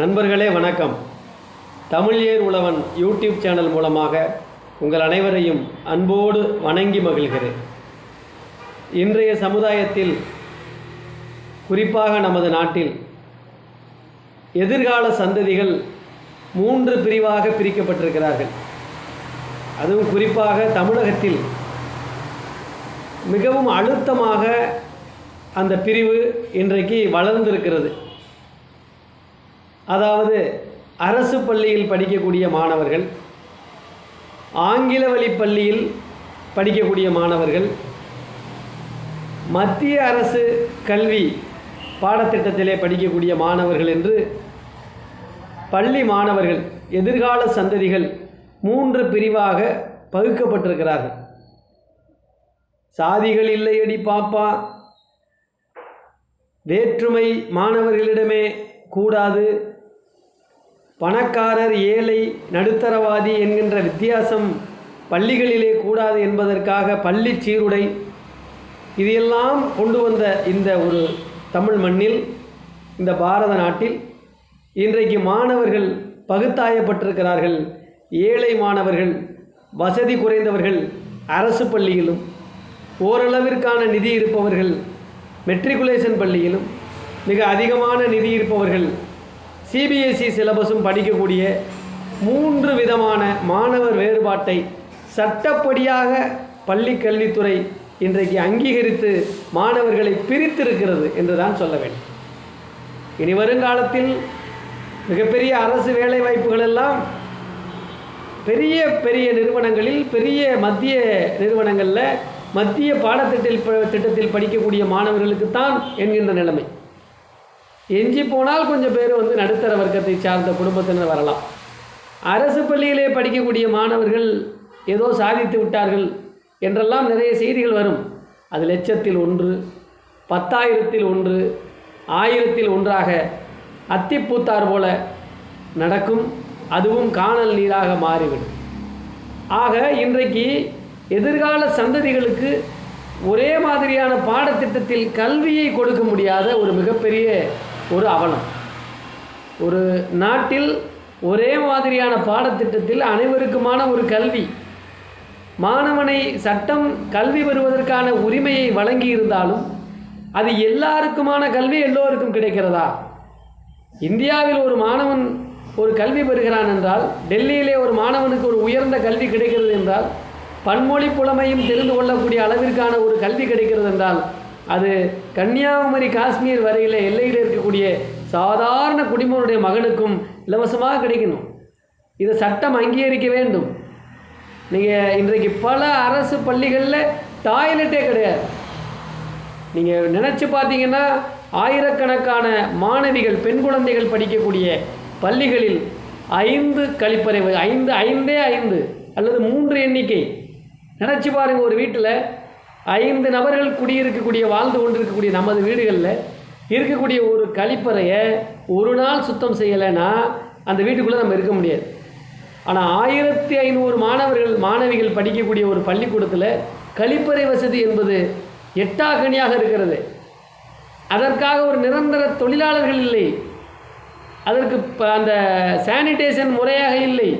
நண்பர்களே வணக்கம். Tamil Er Uzhavan YouTube channel மூலமாக உங்கள் அனைவரையும் அன்போடு வணங்கி மகிழ்கிறேன். இன்றைய சமுதாயத்தில் குறிப்பாக நமது நாட்டில் எதிர்கால சந்ததிகள் மூன்று பிரிவாக பிரிக்கப்பட்டிருக்கிறார்கள். அதுவும் குறிப்பாக தமிழகத்தில் மிகவும் அழுத்தமாக அந்த பிரிவு இன்றைக்கு வளர்ந்திருக்கிறது. அதாவது அரசு பள்ளியில் படிக்கக்கூடிய மாணவர்கள் ஆங்கில வழி பள்ளியில் படிக்கக்கூடிய மாணவர்கள் மத்திய அரசு கல்வி பாடத்திட்டத்திலே படிக்கக்கூடிய மாணவர்கள் என்று பள்ளி மாணவர்கள் எதிர்கால சந்ததிகள் மூன்று பிரிவாக பகுக்கப்பட்டிருக்கிறார்கள். சாதிகள் இல்லையடி பாப்பா. வேற்றுமை மாணவர்களிடமே கூடாது. பணக்காரர் ஏழை நடுத்தரவாதி என்கின்ற வித்தியாசம் பள்ளிகளிலே கூடாது என்பதற்காக பள்ளி சீருடை இதையெல்லாம் கொண்டு வந்த இந்த ஒரு தமிழ் மண்ணில் இந்த பாரத நாட்டில் இன்றைக்கு மாணவர்கள் பகுத்தாயப்பட்டிருக்கிறார்கள். ஏழை மாணவர்கள் வசதி குறைந்தவர்கள் அரசு பள்ளியிலும் ஓரளவிற்கான நிதி இருப்பவர்கள் மெட்ரிகுலேஷன் பள்ளியிலும் மிக அதிகமான நிதி இருப்பவர்கள் சிபிஎஸ்இ சிலபஸும் படிக்கக்கூடிய மூன்று விதமான மாணவர் வேறுபாட்டை சட்டப்படியாக பள்ளி கல்வித்துறை இன்றைக்கு அங்கீகரித்து மாணவர்களை பிரித்திருக்கிறது என்று தான் சொல்ல வேண்டும். இனி வருங்காலத்தில் மிகப்பெரிய அரசு வேலை வாய்ப்புகள் எல்லாம் பெரிய பெரிய நிறுவனங்களில் பெரிய மத்திய நிறுவனங்களில் மத்திய பாடத்திட்டத்தில் திட்டத்தில் படிக்கக்கூடிய மாணவர்களுக்கு தான் என்கின்ற நிலைமை. எஞ்சி போனால் கொஞ்சம் பேர் வந்து நடுத்தர வர்க்கத்தை சார்ந்த குடும்பத்தினர் வரலாம். அரசு பள்ளியிலே படிக்கக்கூடிய மாணவர்கள் ஏதோ சாதித்து விட்டார்கள் என்றெல்லாம் நிறைய செய்திகள் வரும். அது லட்சத்தில் ஒன்று பத்தாயிரத்தில் ஒன்று ஆயிரத்தில் ஒன்றாக அத்திப்பூத்தார் போல நடக்கும். அதுவும் காணல் நீராக மாறிவிடும். ஆக இன்றைக்கு எதிர்கால சந்ததிகளுக்கு ஒரே மாதிரியான பாடத்திட்டத்தில் கல்வியை கொடுக்க முடியாத ஒரு மிகப்பெரிய ஒரு அவலம். ஒரு நாட்டில் ஒரே மாதிரியான பாடத்திட்டத்தில் அனைவருக்குமான ஒரு கல்வி. மாணவனை சட்டம் கல்வி பெறுவதற்கான உரிமையை வழங்கி இருந்தாலும் அது எல்லாருக்குமான கல்வி எல்லோருக்கும் கிடைக்கிறதா? இந்தியாவில் ஒரு மாணவன் ஒரு கல்வி பெறுகிறான் என்றால் டெல்லியிலே ஒரு மாணவனுக்கு ஒரு உயர்ந்த கல்வி கிடைக்கிறது என்றால் பன்மொழி புலமையும் தெரிந்து கொள்ளக்கூடிய அளவிற்கான ஒரு கல்வி கிடைக்கிறது என்றால் அது கன்னியாகுமரி காஷ்மீர் வரையில் எல்லையில் இருக்கக்கூடிய சாதாரண குடிமகனுடைய மகனுக்கும் இலவசமாக கிடைக்கணும். இதை சட்டம் அங்கீகரிக்க வேண்டும். நீங்கள் இன்றைக்கு பல அரசு பள்ளிகளில் டாய்லெட்டே கிடையாது. நீங்கள் நினச்சி பார்த்தீங்கன்னா ஆயிரக்கணக்கான மாணவிகள் பெண் குழந்தைகள் படிக்கக்கூடிய பள்ளிகளில் ஐந்து கழிப்பறை ஐந்து ஐந்தே ஐந்து அல்லது மூன்று எண்ணிக்கை. நினச்சி பாருங்கள் ஒரு வீட்டில் ஐந்து நபர்கள் குடியிருக்கக்கூடிய வாழ்ந்து கொண்டிருக்கக்கூடிய நமது வீடுகளில் இருக்கக்கூடிய ஒரு கழிப்பறையை ஒரு நாள் சுத்தம் செய்யலைன்னா அந்த வீட்டுக்குள்ளே நம்ம இருக்க முடியாது. ஆனால் ஆயிரத்தி ஐநூறு மாணவர்கள் மாணவிகள் படிக்கக்கூடிய ஒரு பள்ளிக்கூடத்தில் கழிப்பறை வசதி என்பது எட்டாக்கணியாக இருக்கிறது. அதற்காக ஒரு நிரந்தர தொழிலாளர்கள் இல்லை. அதற்கு அந்த சானிடேஷன் முறையாக இல்லை.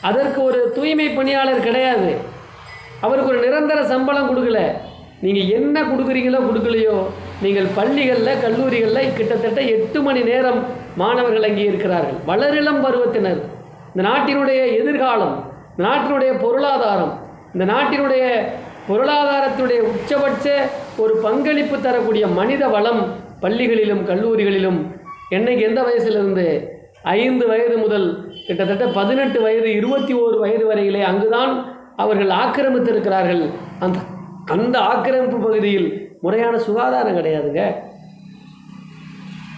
அதற்கு ஒரு தூய்மை பணியாளர் கிடையாது. அவருக்கு ஒரு நிரந்தர சம்பளம் கொடுக்கல. நீங்கள் என்ன கொடுக்குறீங்களோ கொடுக்கலையோ நீங்கள் பள்ளிகளில் கல்லூரிகளில் கிட்டத்தட்ட எட்டு மணி நேரம் மாணவர்கள் அங்கே இருக்கிறார்கள். வளரிளம் பருவத்தினர். இந்த நாட்டினுடைய எதிர்காலம் இந்த நாட்டினுடைய பொருளாதாரம் இந்த நாட்டினுடைய பொருளாதாரத்துடைய உச்சபட்ச ஒரு பங்களிப்பு தரக்கூடிய மனித வளம் பள்ளிகளிலும் கல்லூரிகளிலும் என்னைக்கு எந்த வயசுலேருந்து? ஐந்து வயது முதல் கிட்டத்தட்ட பதினெட்டு வயது இருபத்தி ஓரு வயது வரையிலே அங்குதான் அவர்கள் ஆக்கிரமித்திருக்கிறார்கள். அந்த அந்த ஆக்கிரமிப்பு பகுதியில் முறையான சுகாதாரம் கிடையாதுங்க.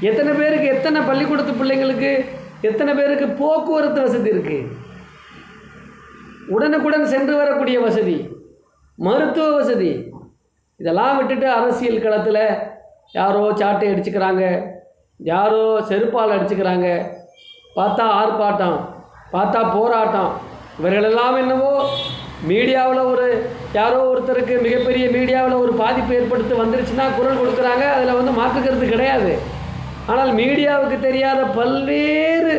எத்தனை பேருக்கு எத்தனை பள்ளிக்கூடத்து பிள்ளைங்களுக்கு எத்தனை பேருக்கு போக்குவரத்து வசதி இருக்குது உடனுக்குடன் சென்று வரக்கூடிய வசதி மருத்துவ வசதி இதெல்லாம் விட்டுட்டு அரசியல் களத்தில் யாரோ சாட்டை அடிச்சுக்கிறாங்க யாரோ செருப்பால் அடிச்சுக்கிறாங்க. பார்த்தா ஆர்ப்பாட்டம் பார்த்தா போராட்டம். இவர்களெல்லாம் என்னவோ மீடியாவில் ஒரு யாரோ ஒருத்தருக்கு மிகப்பெரிய மீடியாவில் ஒரு பாதிப்பு ஏற்படுத்தி வந்துருச்சுன்னா குரல் கொடுக்குறாங்க. அதில் வந்து மாற்றுக்கிறது கிடையாது. ஆனால் மீடியாவுக்கு தெரியாத பல்வேறு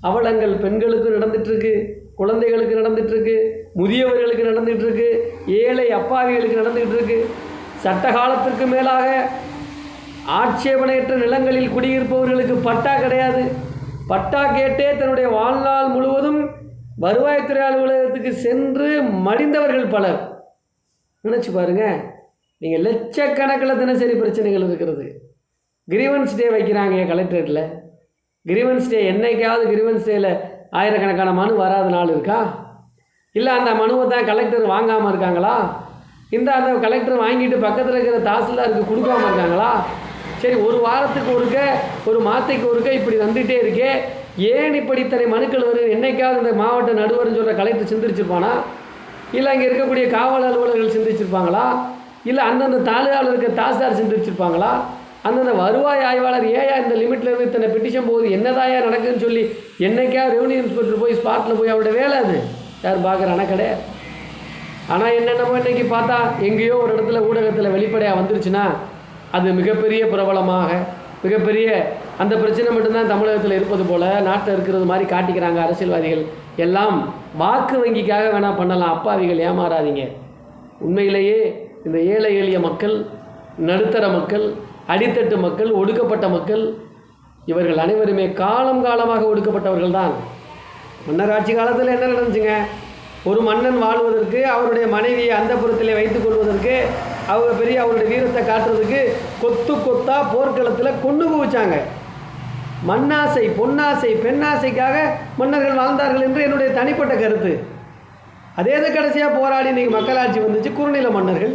அவலங்கள் பெண்களுக்கு நடந்துட்டுருக்கு குழந்தைகளுக்கு நடந்துட்டுருக்கு முதியவர்களுக்கு நடந்துகிட்ருக்கு ஏழை அப்பாவிகளுக்கு நடந்துகிட்ருக்கு சட்ட காலத்திற்கு மேலாக ஆட்சேபனையற்ற நிலங்களில் குடியிருப்பவர்களுக்கு பட்டா கிடையாது. பட்டா கேட்டே தன்னுடைய வாழ்நாள் முழுவதும் வருவாய்த்துறை அலுவலகத்துக்கு சென்று மடிந்தவர்கள் பலர். நினச்சி பாருங்க நீங்கள் லட்சக்கணக்கில் தினசரி பிரச்சனைகள் இருக்கிறது. கிரீவன்ஸ் டே வைக்கிறாங்க கலெக்டரேட்டில் கிரீவன்ஸ் டே என்னைக்காவது கிரீவன்ஸ் டேயில் ஆயிரக்கணக்கான மனு வராத நாள் இருக்கா? இல்லை அந்த மனுவை தான் கலெக்டர் வாங்காமல் இருக்காங்களா? இந்த அந்த கலெக்டர் வாங்கிட்டு பக்கத்தில் இருக்கிற தாசில்தாருக்கு கொடுக்காமல் இருக்காங்களா? சரி ஒரு வாரத்துக்கு ஒருக்க ஒரு மாதத்துக்கு ஒருக்க இப்படி வந்துகிட்டே இருக்கே. ஏன் இப்படி இத்தனை மனுக்கள் வருது? என்னைக்காவது இந்த மாவட்ட நடுவர்னு சொல்கிற கலெக்டர் சிந்திச்சிருப்பானா? இல்லை அங்கே இருக்கக்கூடிய காவல் அலுவலர்கள் சிந்திச்சிருப்பாங்களா? இல்லை அந்தந்த தாலுகாவில் இருக்க தாசில்தார் சிந்திச்சிருப்பாங்களா? அந்தந்த வருவாய் ஆய்வாளர் ஏயா இந்த லிமிட்டில் இருந்து இத்தனை பெட்டிஷன் போகுது? என்னதாயா நடக்குதுன்னு சொல்லி என்னைக்கா ரெவன்யூ இன்ஸ்பெக்டர் போய் ஸ்பாட்டில் போய் அவரோட வேலை அது? யார் பார்க்குறானா கிடையாது ஆனால் என்னென்னமோ இன்றைக்கி பார்த்தா எங்கேயோ ஒரு இடத்துல ஊடகத்தில் வெளிப்படையாக வந்துருச்சுன்னா அது மிகப்பெரிய பிரபலமாக மிகப்பெரிய அந்த பிரச்சனை மட்டும்தான் தமிழகத்தில் இருப்பது போல் நாட்டில் இருக்கிறது மாதிரி காட்டிக்கிறாங்க அரசியல்வாதிகள். எல்லாம் வாக்கு வங்கிக்காக வேணால் பண்ணலாம் அப்பாவிகள் ஏமாறாதீங்க. உண்மையிலேயே இந்த ஏழை எளிய மக்கள் நடுத்தர மக்கள் அடித்தட்டு மக்கள் ஒடுக்கப்பட்ட மக்கள் இவர்கள் அனைவருமே காலம் காலமாக ஒடுக்கப்பட்டவர்கள் தான். மன்னர் ஆட்சி காலத்தில் என்ன நடந்துச்சுங்க? ஒரு மன்னன் வாழ்வதற்கு அவருடைய மனைவியை அந்த புறத்தில் வைத்துக் கொள்வதற்கு அவங்க பெரிய அவருடைய வீரத்தை காட்டுறதுக்கு கொத்து கொத்தா போர்க்களத்தில் கொண்டு குவிச்சாங்க. மண்ணாசை பொன்னாசை பெண்ணாசைக்காக மன்னர்கள் வாழ்ந்தார்கள் என்று என்னுடைய தனிப்பட்ட கருத்து. அதே இது கடைசியாக போராடி இன்றைக்கி மக்களாட்சி வந்துச்சு. குறுநில மன்னர்கள்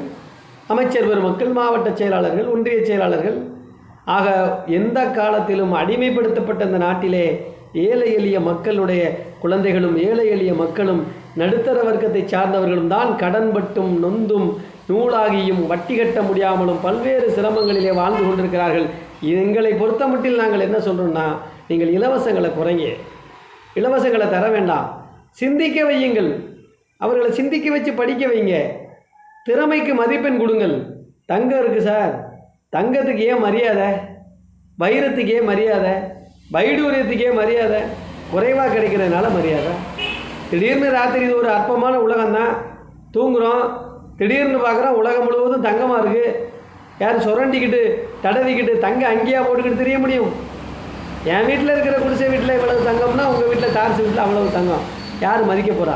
அமைச்சர் பெருமக்கள் மாவட்ட செயலாளர்கள் ஒன்றிய செயலாளர்கள். ஆக எந்த காலத்திலும் அடிமைப்படுத்தப்பட்ட இந்த நாட்டிலே ஏழை எளிய மக்களுடைய குழந்தைகளும் ஏழை எளிய மக்களும் நடுத்தர வர்க்கத்தை சார்ந்தவர்களும் தான் கடன்பட்டும் நொந்தும் நூலாகியும் வட்டி கட்ட முடியாமலும் பல்வேறு சிரமங்களிலே வாழ்ந்து கொண்டிருக்கிறார்கள். எங்களை பொறுத்தமட்டில் நாங்கள் என்ன சொல்கிறோம்னா நீங்கள் இலவசங்களை குறைங்க. இலவசங்களை தர வேண்டாம். சிந்திக்க வையுங்கள். அவர்களை சிந்திக்க வச்சு படிக்க வைங்க. திறமைக்கு மதிப்பெண் கொடுங்கள். தங்கம் இருக்குது சார். தங்கத்துக்கு ஏன் மரியாதை? வைரத்துக்கு ஏன் மரியாதை? வைடூரியத்துக்கே மரியாதை? குறைவாக கிடைக்கிறதுனால மரியாதை. திடீர்னு ராத்திரி இது ஒரு அற்பமான உலகம்தான். தூங்குகிறோம் திடீர்னு பார்க்குறோம் உலகம் முழுவதும் தங்கமாக இருக்குது யார் சுரண்டிக்கிட்டு தடவிக்கிட்டு தங்க அங்கேயா போட்டுக்கிட்டு தெரிய முடியும்? என் வீட்டில் இருக்கிற குடிசை வீட்டில் இவ்வளவு தங்கம்னா உங்கள் வீட்டில் தார்ஸ் வீட்டில் அவ்வளவு தங்கம். யார் மதிக்க போகிறா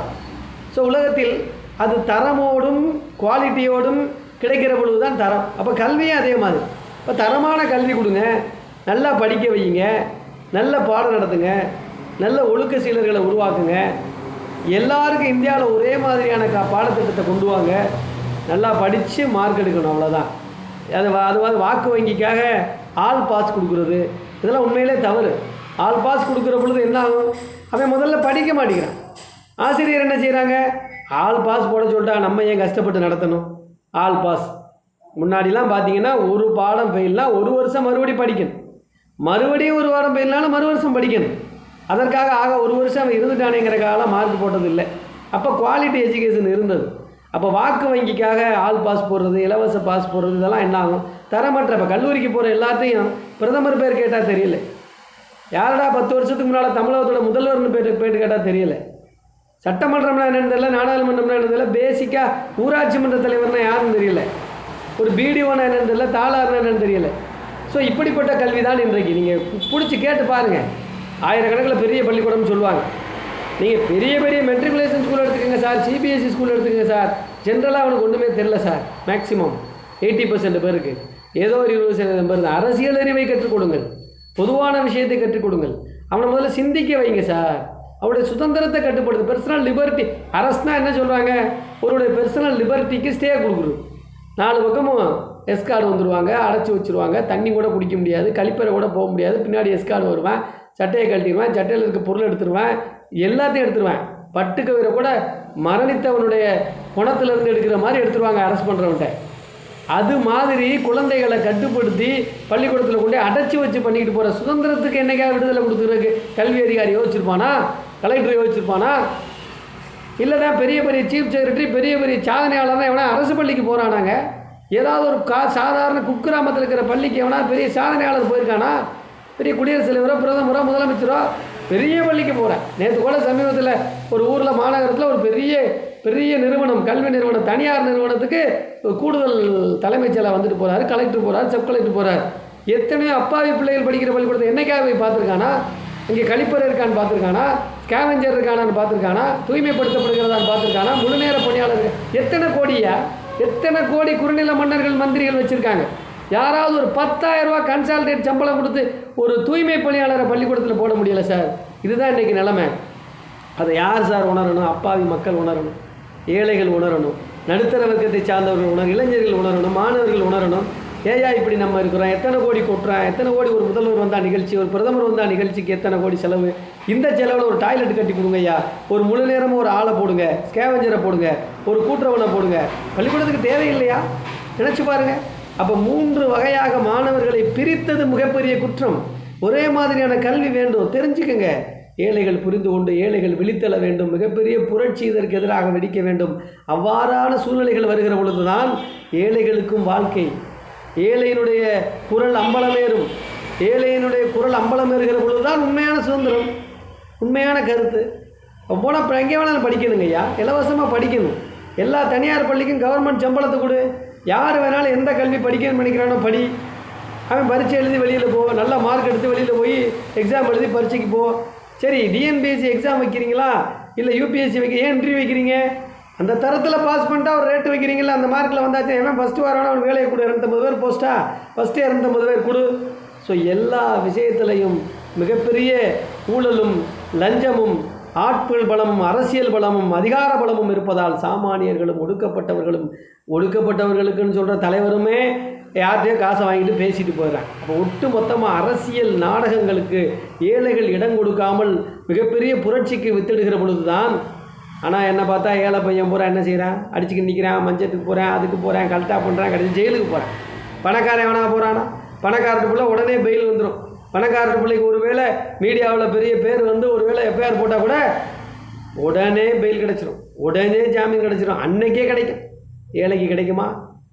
ஸோ உலகத்தில் அது தரமோடும் குவாலிட்டியோடும் கிடைக்கிற பொழுது தான் தரம். அப்போ கல்வியும் அதே மாதிரி. இப்போ தரமான கல்வி கொடுங்க நல்லா படிக்க வையுங்க நல்ல பாடம் நடத்துங்க நல்ல ஒழுக்க சீலர்களை உருவாக்குங்க. எல்லாருக்கும் இந்தியாவில் ஒரே மாதிரியான கா பாடத்திட்டத்தை கொண்டு வாங்க. நல்லா படித்து மார்க் எடுக்கணும் அவ்வளோதான் அது அது வாக்கு வங்கிக்காக ஆல் பாஸ் கொடுக்குறது. இதெல்லாம் உண்மையிலே தவறு. ஆல் பாஸ் கொடுக்குற பொழுது என்ன ஆகும்? அவன் முதல்ல படிக்க மாட்டேங்கிறான். ஆசிரியர் என்ன செய்கிறாங்க ஆல் பாஸ் போட சொல்லிட்டா நம்ம ஏன் கஷ்டப்பட்டு நடத்தணும்? ஆல் பாஸ் முன்னாடிலாம் பார்த்தீங்கன்னா ஒரு பாடம் ஃபெயில்னா ஒரு வருஷம் மறுபடியும் படிக்கணும். மறுபடியும் ஒரு வாரம் ஃபெயில்னாலும் மறு வருஷம் படிக்கணும். அதற்காக ஆக ஒரு வருஷம் அவன் இருந்துட்டானேங்கிற காலம் மார்க் போட்டது இல்லை அப்போ குவாலிட்டி எஜுகேஷன் இருந்தது. அப்போ வாக்கு வங்கிக்காக ஆள் பாஸ் போடுறது இலவச பாஸ் போடுறது இதெல்லாம் என்ன ஆகும்? தரமற்ற இப்போ கல்லூரிக்கு போகிற எல்லாத்தையும் பிரதமர் பேர் கேட்டால் தெரியல. யாரடா பத்து வருஷத்துக்கு முன்னால் தமிழகத்தோட முதல்வர்னு பேர் பேர் கேட்டால் தெரியல. சட்டமன்றம்னா என்னன்னு தெரியல நாடாளுமன்றம்னா என்னன்னு தெரியல பேசிக்காக ஊராட்சி மன்ற தலைவர்னா யாருன்னு தெரியல. ஒரு பிடிஓனா என்னன்னு தெரியல தாளார்னா என்னன்னு தெரியல. ஸோ இப்படிப்பட்ட கல்வி தான் இன்றைக்கு. நீங்கள் பிடிச்சி கேட்டு பாருங்கள் ஆயிரக்கணக்கில் பெரிய பள்ளிக்கூடம்னு சொல்லுவாங்க. நீங்கள் பெரிய பெரிய மெட்ரிகுலேஷன் ஸ்கூல் எடுத்துக்கோங்க சார் சிபிஎஸ்சி ஸ்கூல் எடுத்துக்கோங்க சார். ஜென்ரலாக அவனுக்கு ஒன்றுமே தெரில சார் மேக்ஸிமம் எயிட்டி பர்சன்ட் பேருக்கு. ஏதோ ஒரு இருபது சதவீதம் பேர் அரசியல் அறிவை கற்றுக் கொடுங்கள். பொதுவான விஷயத்தை கற்றுக் கொடுங்கள். அவனை முதல்ல சிந்திக்க வைங்க சார். அவருடைய சுதந்திரத்தை கட்டுப்படுது பர்சனல் லிபர்ட்டி அரசுனா என்ன சொல்கிறாங்க ஒருவருடைய பர்சனல் லிபர்ட்டிக்கு ஸ்டே கொடுக்குறது நாலு பக்கமும் எஸ்கார்டு வந்துடுவாங்க அடைச்சி வச்சுருவாங்க. தண்ணி கூட குடிக்க முடியாது கழிப்பறை கூட போக முடியாது. பின்னாடி எஸ்கார்டு வருவேன். சட்டையை கழட்டிடுவேன் சட்டையில் இருக்க பொருள் எடுத்துருவேன் எல்லாத்தையும் எடுத்துருவேன். பட்டு கவிரை கூட மரணித்தவனுடைய குணத்திலிருந்து எடுக்கிற மாதிரி எடுத்துருவாங்க அரெஸ்ட் பண்ணுறவன்ட்ட அது மாதிரி குழந்தைகளை கட்டுப்படுத்தி பள்ளிக்கூடத்தில் கொண்டு அடைச்சி வச்சு பண்ணிக்கிட்டு போகிற சுதந்திரத்துக்கு என்னைக்கா விடுதலை கொடுக்குறதுக்கு கல்வி அதிகாரி யோசிச்சிருப்பானா கலெக்டர் யோசிச்சிருப்பானா இல்லைனா பெரிய பெரிய சீஃப் செக்ரட்டரி பெரிய பெரிய சாதனையாளர்னா எவனா அரசு பள்ளிக்கு போகிறானாங்க ஏதாவது ஒரு கா சாதாரண குக்கிராமத்தில் இருக்கிற பள்ளிக்கு எவனா பெரிய சாதனையாளர் போயிருக்கானா? பெரிய குடியரசுத் தலைவரோ பிரதமரோ முதலமைச்சரோ பெரிய பள்ளிக்கு போகிறேன் நேற்று கூட சமீபத்தில் ஒரு ஊரில் மாநகரத்தில் ஒரு பெரிய பெரிய நிறுவனம் கல்வி நிறுவனம் தனியார் நிறுவனத்துக்கு கூடுதல் தலைமைச் செயலாக வந்துட்டு போகிறாரு கலெக்டர் போகிறார் சப் கலெக்டர் போகிறார் எத்தனையோ அப்பாவி பிள்ளைகள் படிக்கிற பள்ளிக்கூடத்தை என்னைக்காக போய் பார்த்துருக்கானா? இங்கே கழிப்பறை இருக்கான்னு பார்த்துருக்கானா? ஸ்கேவெஞ்சர் இருக்கானான்னு பார்த்துருக்கானா? தூய்மைப்படுத்தப்படுகிறதான்னு பார்த்துருக்கானா? முழுநேர பணியாளர்கள் பணியாளர் எத்தனை கோடியா? எத்தனை கோடி குறுநில மன்னர்கள் மந்திரிகள் வச்சுருக்காங்க? யாராவது ஒரு 10000 கன்சால்டேட் சம்பளம் கொடுத்து ஒரு தூய்மை பணியாளரை பள்ளிக்கூடத்தில் போட முடியல சார். இதுதான் இன்றைக்கி நிலமை. அதை யார் சார் உணரணும்? அப்பாவி மக்கள் உணரணும். ஏழைகள் உணரணும். நடுத்தர வர்க்கத்தை சார்ந்தவர்கள் உணரணும் இளைஞர்கள் உணரணும். மாணவர்கள் உணரணும். ஏயா இப்படி நம்ம இருக்கிறோம். எத்தனை கோடி கொட்டுறோம் எத்தனை கோடி ஒரு முதல்வர் வந்தால் நிகழ்ச்சி ஒரு பிரதமர் வந்தால் நிகழ்ச்சிக்கு எத்தனை கோடி செலவு? இந்த செலவில் ஒரு டாய்லெட் கட்டி கொடுங்க ஐயா. ஒரு முழு நேரமும் ஒரு ஆளை போடுங்க ஸ்கேவஞ்சரை போடுங்க ஒரு கூட்டுறவனை போடுங்க. பள்ளிக்கூடத்துக்கு தேவையில்லையா? நினச்சி பாருங்கள் அப்போ மூன்று வகையாக மாணவர்களை பிரித்தது மிகப்பெரிய குற்றம். ஒரே மாதிரியான கல்வி வேண்டும். தெரிஞ்சுக்கங்க. ஏழைகள் புரிந்து கொண்டு ஏழைகள் விழித்தள வேண்டும். மிகப்பெரிய புரட்சி இதற்கு எதிராக வெடிக்க வேண்டும். அவ்வாறான சூழ்நிலைகள் வருகிற பொழுதுதான் ஏழைகளுக்கும் வாழ்க்கை. ஏழையினுடைய குரல் அம்பலமேறும். ஏழையினுடைய குரல் அம்பலமேறுகிற பொழுதுதான் உண்மையான சுதந்திரம். உண்மையான கருத்து. போனால் இப்போ எங்கே வேணாலும் படிக்கணுங்க ஐயா இலவசமாக படிக்கணும். எல்லா தனியார் பள்ளிக்கும் கவர்மெண்ட் சம்பளத்தை கொடு. யார் வேணாலும் எந்த கல்வி படிக்கணும்னு நினைக்கிறானோ படி. அவன் பரீட்சை எழுதி வெளியில் போ நல்ல மார்க் எடுத்து வெளியில் போய் எக்ஸாம் எழுதி பரீட்சைக்கு போ. சரி டிஎன்பிஎஸ்சி எக்ஸாம் வைக்கிறீங்களா? இல்லை யூபிஎஸ்சி வைக்க ஏன் இன்டர்வியூ வைக்கிறீங்க? அந்த தரத்தில் பாஸ் பண்ணிட்டா ஒரு ரேட்டு வைக்கிறீங்களா அந்த மார்க்கில் வந்தாச்சு. எவன் ஃபஸ்ட்டு வரானோ அவன் வேலையை கொடு இரநூத்தம்பது பேர் போஸ்ட்டா ஃபஸ்ட்டு இரநூத்தம்பது பேர் கொடு. ஸோ எல்லா விஷயத்துலையும் மிகப்பெரிய ஊழலும் லஞ்சமும் ஆட்கள் பலமும் அரசியல் பலமும் அதிகார பலமும் இருப்பதால் சாமானியர்களும் ஒடுக்கப்பட்டவர்களும் ஒடுக்கப்பட்டவர்களுக்குன்னு சொல்கிற தலைவருமே யார்கிட்டயோ காசை வாங்கிட்டு பேசிட்டு போயிடுறாங்க. அப்போ ஒட்டு மொத்தமாக அரசியல் நாடகங்களுக்கு ஏழைகள் இடம் கொடுக்காமல் மிகப்பெரிய புரட்சிக்கு வித்திடுகிற பொழுது தான் ஆனால் என்ன பார்த்தா ஏழை பையன் பூரா என்ன செய்கிறான் அடிச்சுக்கிட்டு நிற்கிறான் மஞ்சத்துக்கு போகிறேன் அதுக்கு போகிறேன் கல்ட்டா பண்ணுறான் கடைசி ஜெயிலுக்கு போகிறேன் பணக்காரன் வேணா போகிறானா பணக்காரத்துக்குள்ளே உடனே பெயில் வந்துடும் பணக்காரட்டு பிள்ளைக்கு ஒருவேளை மீடியாவில் பெரிய பேர் வந்து ஒருவேளை எஃப்ஐஆர் போட்டால் கூட உடனே பெயில் கிடச்சிரும். உடனே ஜாமீன் கிடச்சிரும். அன்னைக்கே கிடைக்கும். ஏழைக்கு கிடைக்குமா?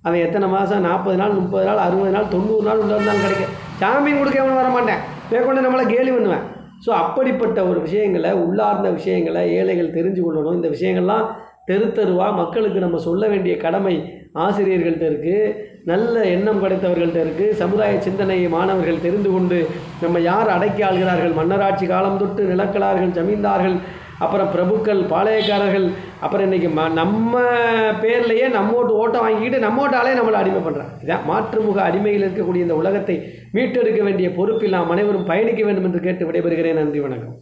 அவன் எத்தனை மாதம் நாற்பது நாள் முப்பது நாள் அறுபது நாள் தொண்ணூறு நாள் உள்ள இருந்தாலும் கிடைக்கும். ஜாமீன் கொடுக்க அவன் வர மாட்டேன். மேற்கொண்டு நம்மளை கேலி பண்ணுவேன். ஸோ அப்படிப்பட்ட ஒரு விஷயங்களை உள்ளார்ந்த விஷயங்களை ஏழைகள் தெரிஞ்சு கொள்ளணும் இந்த விஷயங்கள்லாம் தெரு தெருவாக மக்களுக்கு நம்ம சொல்ல வேண்டிய கடமை ஆசிரியர்கள்ட்ட இருக்குது நல்ல எண்ணம் படைத்தவர்கள்ட்ட இருக்குது சமுதாய சிந்தனையை மாணவர்கள் தெரிந்து கொண்டு நம்ம யார் அடக்கி ஆள்கிறார்கள் மன்னராட்சி காலம் தொட்டு நிலக்கலார்கள் ஜமீன்தார்கள் அப்புறம் பிரபுக்கள் பாளையக்காரர்கள் அப்புறம் இன்றைக்கி ம நம்ம பேர்லேயே நம்மோட்டு ஓட்டம் வாங்கிக்கிட்டு நம்மோட்டாலே நம்மளை அடிமை பண்ணுறாங்க இதான் மாற்றுமுக அடிமையில் இருக்கக்கூடிய இந்த உலகத்தை மீட்டெடுக்க வேண்டிய பொறுப்பில் நாம் அனைவரும் பயணிக்க வேண்டும் என்று கேட்டு விடைபெறுகிறேன். நன்றி வணக்கம்.